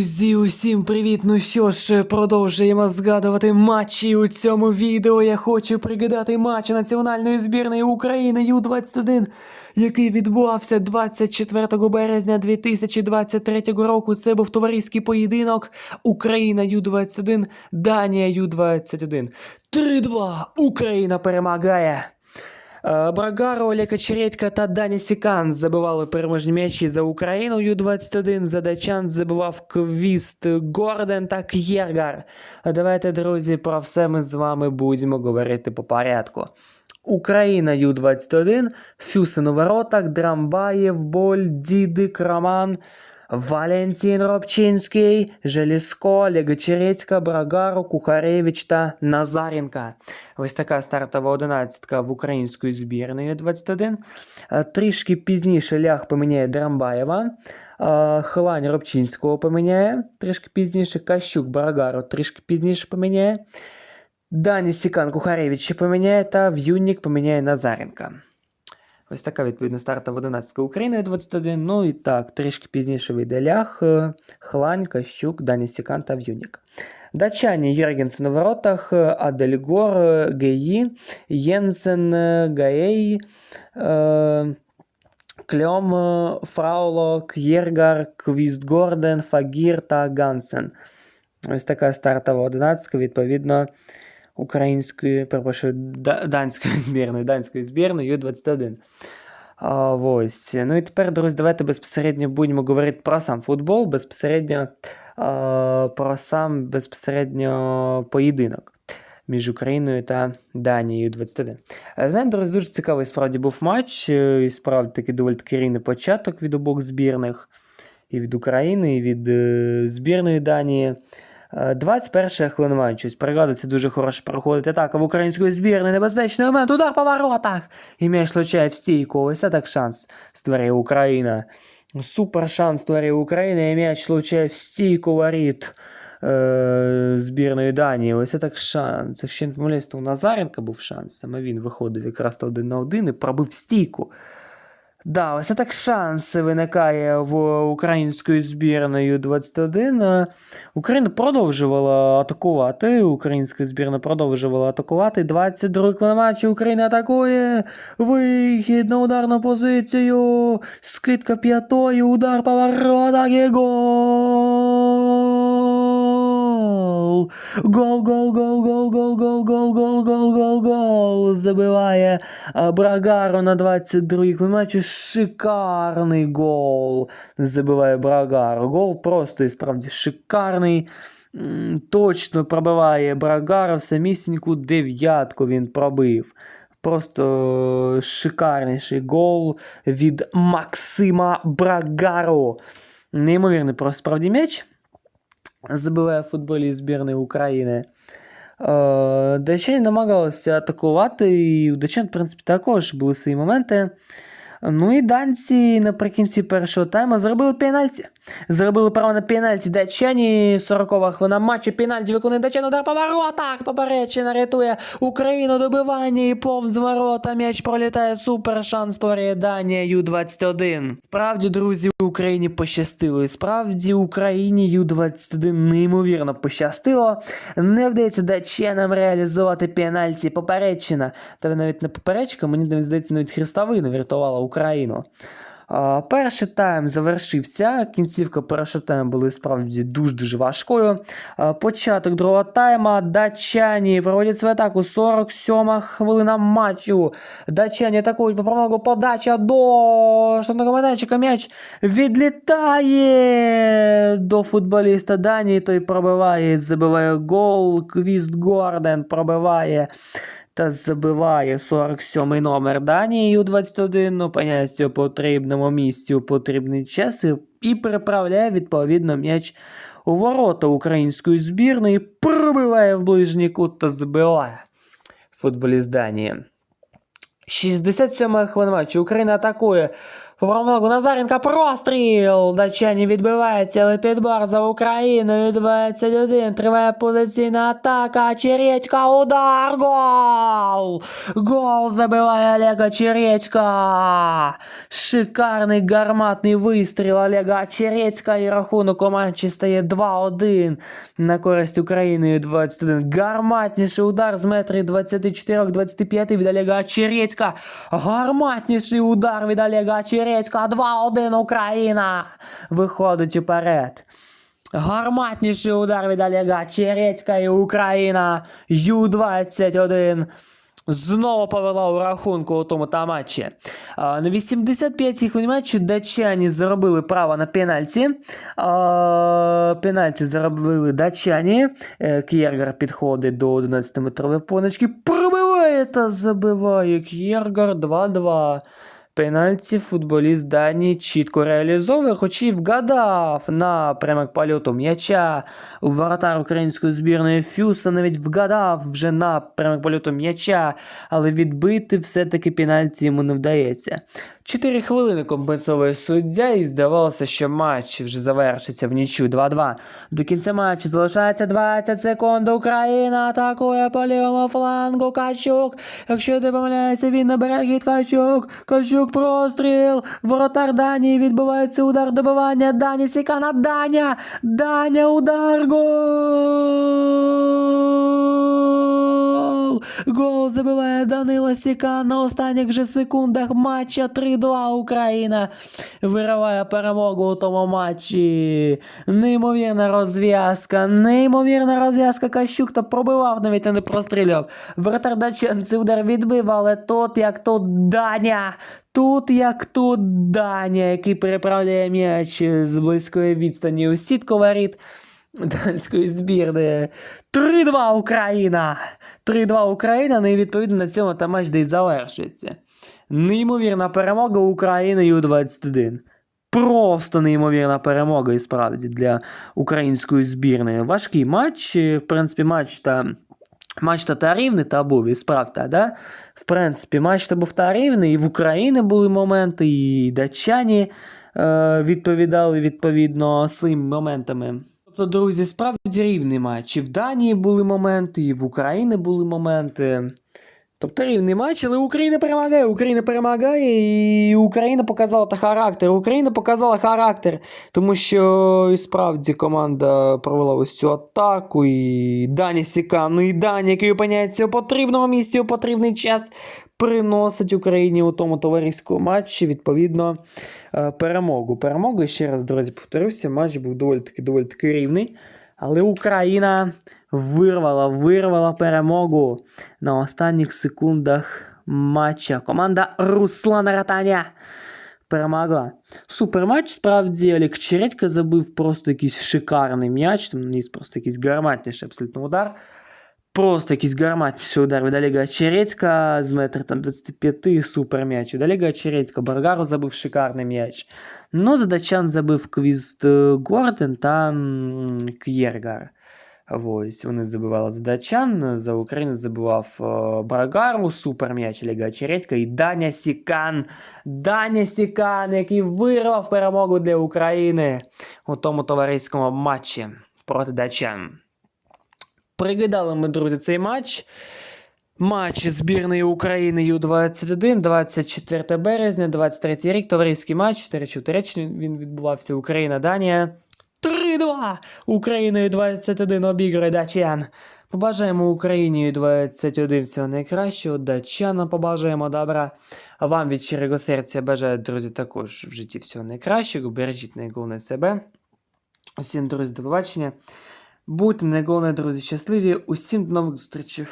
Друзі, усім привіт! Ну що ж, продовжуємо згадувати матчі у цьому відео. Я хочу пригадати матч національної збірної України Ю-21, який відбувався 24 березня 2023 року. Це був товариський поєдинок Україна Ю-21, Данія Ю-21. 3-2. Україна перемагає. Е, Брагаро, Олег Очередько та Даня Сікан забивали переможні м'ячі за Україну Ю-21. За датчан забивав Квіст Горден та К'єргар. Давайте, друзі, про все ми з вами будемо говорити по порядку. Україна Ю-21, Фюсин у воротах, Драмбаєв, Боль, Дідик, Роман, Валентин Робчинський, Желіско, Олег Черецька, Брагаро, Кухаревич та Назаренка. Ось така стартова одинадцятка в української збірної 21. Е, Трішки пізніше лях поміняє Драмбаєва, е, Хлань Робчинського поміняє, трішки пізніше Кащук Брагаро трішки пізніше поміняє. Дані Сікан Кухаревич ще поміняє та В'юнік поміняє Назаренка. Ось така відповідно стартова 11 України 21. Ну і так, трішки пізніше вийде лях, е, Хлань, Кащук, Дані Сікан та В'юнік. Датчані Єргенсен у воротах, е, Адельгор, е, Геї, Єнсен, Гаей, е, Кльом, Фрауло, К'єргар, Квістгорден, Фагір та Гансен. Ось така стартова одинадцятка, відповідно, української, перепрошую, да- данської збірної, данської збірної Ю-21. А, ось. Ну і тепер, друзі, давайте безпосередньо будемо говорити про сам футбол, безпосередньо а, про сам безпосередньо поєдинок між Україною та Данією 21. Е, Знаєте, друзі, дуже цікавий справді був матч, е, і справді такий доволі таки рівний початок від обох збірних, і від України, і від е, збірної Данії. Е, 21 хвилина матчу. Ось Пригадується дуже хороше проходить атака в української збірної. Небезпечний момент, удар по воротах. І м'яч влучає в стійку. Ось це так шанс створює Україна. Супер шанс створює Україна, і м'яч влучає в стійку воріт е, збірної Данії. Ось це так шанс. Якщо не помиляюсь, то у Назаренка був шанс. Саме він виходив якраз один на один і пробив стійку. Да, ось так шанс виникає в української збірної 21. Е, Україна продовжувала атакувати. Українська збірна продовжувала атакувати. 22 на Україна атакує. Вихід на ударну позицію. Скидка п'ятою. Удар поворота. І гол. Гол, гол, гол, гол, гол, гол, гол, гол, гол. Забиває а, Брагаро на 22-й хвилині матчу. Шикарний гол. Забиває Брагаро. Гол просто і справді шикарний. Точно пробиває Брагаро в самісіньку дев'ятку він пробив. Просто шикарніший гол від Максима Брагаро. Неймовірний просто справді м'яч. Забиває футболіст збірної України. Е, намагалися атакувати, і у Датчан, в принципі, також були свої моменти. Ну і данці наприкінці першого тайму зробили пенальті. Зробили право на пенальті датчані. 40 хвилина матчу. Пенальті виконує датчан. Удар по воротах. Поперечина рятує Україну добивання і повз ворота. М'яч пролітає. Супер шанс створює Данія Ю-21. Справді, друзі, Україні пощастило. І справді Україні Ю-21 неймовірно пощастило. Не вдається датчанам реалізувати пенальті. Поперечина. Та навіть не поперечка, мені здається, навіть хрестовина врятувала Україну. Перший тайм завершився. Кінцівка першого тайму була справді дуже-дуже важкою. Початок другого тайма. Датчані проводять свою атаку. 47 хвилина матчу. Датчані атакують по промогу. Подача до штатного майданчика. М'яч відлітає до футболіста Данії. Той пробиває, забиває гол. Квіст Горден пробиває та забиває 47-й номер Данії у 21 опиняється у потрібному місці у потрібний час і- переправляє відповідно м'яч у ворота української збірної, пробиває в ближній кут та забиває футболіст Данії. 67 хвилина матчу. Україна атакує. По промогу Назаренка простріл. Датчані відбивається, але підбор за Україною 21. Триває позиційна атака. Черечка, удар, гол! Гол забиває Олега Черечка. Шикарний гарматний вистріл Олега Черецька і рахунок у стає 2-1 на користь України 21. Гарматніший удар з метрів 24-25 від Олега Черецька. Гарматніший удар від Олега Черецька. 2-1 Україна. Виходить уперед. Гарматніший удар від Олега Черецька і Україна. Ю-21 знову повела у рахунку у тому та матчі. На 85-й хвилині матчу датчані заробили право на пенальті. Пенальті заробили датчані. Е, К'єргар підходить до 11-метрової поночки. Пробиває та забиває К'єргар 2-2. Пенальті футболіст Данії чітко реалізовує, хоч і вгадав напрямок польоту м'яча. Воротар української збірної Фюса навіть вгадав вже напрямок польоту м'яча, але відбити все-таки пенальті йому не вдається. Чотири хвилини компенсовує суддя, і здавалося, що матч вже завершиться в нічю 2-2. До кінця матчу залишається 20 секунд. Україна атакує по лівому флангу Качук. Якщо не помиляюся, він набере хід Качук. Качук простріл. Воротар Данії відбувається удар добивання. Дані Сікана. Даня. Даня удар. Гол! Гол забиває Данила Сікан на останніх же секундах матча 3-2 Україна вириває перемогу у тому матчі. Неймовірна розв'язка, неймовірна розв'язка. Кащук та пробивав, навіть а не прострілював. Вратар Дачен цей удар відбив, але тут як тут Даня. Тут як тут Даня, який переправляє м'яч з близької відстані у сітку воріт данської збірної. 3-2 Україна! 3-2 Україна, ну і відповідно на цьому та матч де й завершується. Неймовірна перемога України Ю-21. Просто неймовірна перемога і справді для української збірної. Важкий матч. е, В принципі, матч та. Матч та та рівний та був, і справді, да? В принципі, матч та був та рівний, і в Україні були моменти, і датчані е, відповідали відповідно своїми моментами. Тобто, друзі, справді рівний матч. І в Данії були моменти, і в Україні були моменти. Тобто рівний матч, але Україна перемагає, Україна перемагає, і Україна показала та характер. Україна показала характер, тому що і справді команда провела ось цю атаку, і Дані Сікан, ну і Дані, який опиняється у потрібному місці у потрібний час, приносить Україні у тому товариському матчі, відповідно, е, перемогу. Перемогу, ще раз, друзі, повторюся, матч був доволі таки доволі таки рівний. Але Україна вирвала, вирвала перемогу на останніх секундах матча. Команда Руслана Ратаня перемогла. Супер матч. Справді Олег Чередько забив просто якийсь шикарний м'яч. Там ніс просто якийсь гарматніший абсолютно удар. Просто якийсь гарматніший удар від Олега Черецька з метра там 25 супер м'яч. Від Олега Черецька Баргару забив шикарний м'яч. Ну, задачан забив Квіст е, Горден та К'єргар. Ось, вони забивали за датчан, за Україну забивав е, Брагару, супер м'яч Олега Чередька і Даня Сікан. Даня Сікан, який вирвав перемогу для України у тому товариському матчі проти датчан. Пригадали ми, друзі, цей матч. Матч збірної України Ю-21, 24 березня, 23 рік, товариський матч, 4 в Туреччині він відбувався Україна-Данія. 3-2! Україною 21 обігрує датчан. Побажаємо Україні 21 всього найкращого, датчанам побажаємо добра. А вам від щирого серця бажаю, друзі, також в житті всього найкращого. Бережіть найголовне себе. Усім, друзі, до побачення. Будьте найголовне, друзі, щасливі. Усім до нових зустрічей.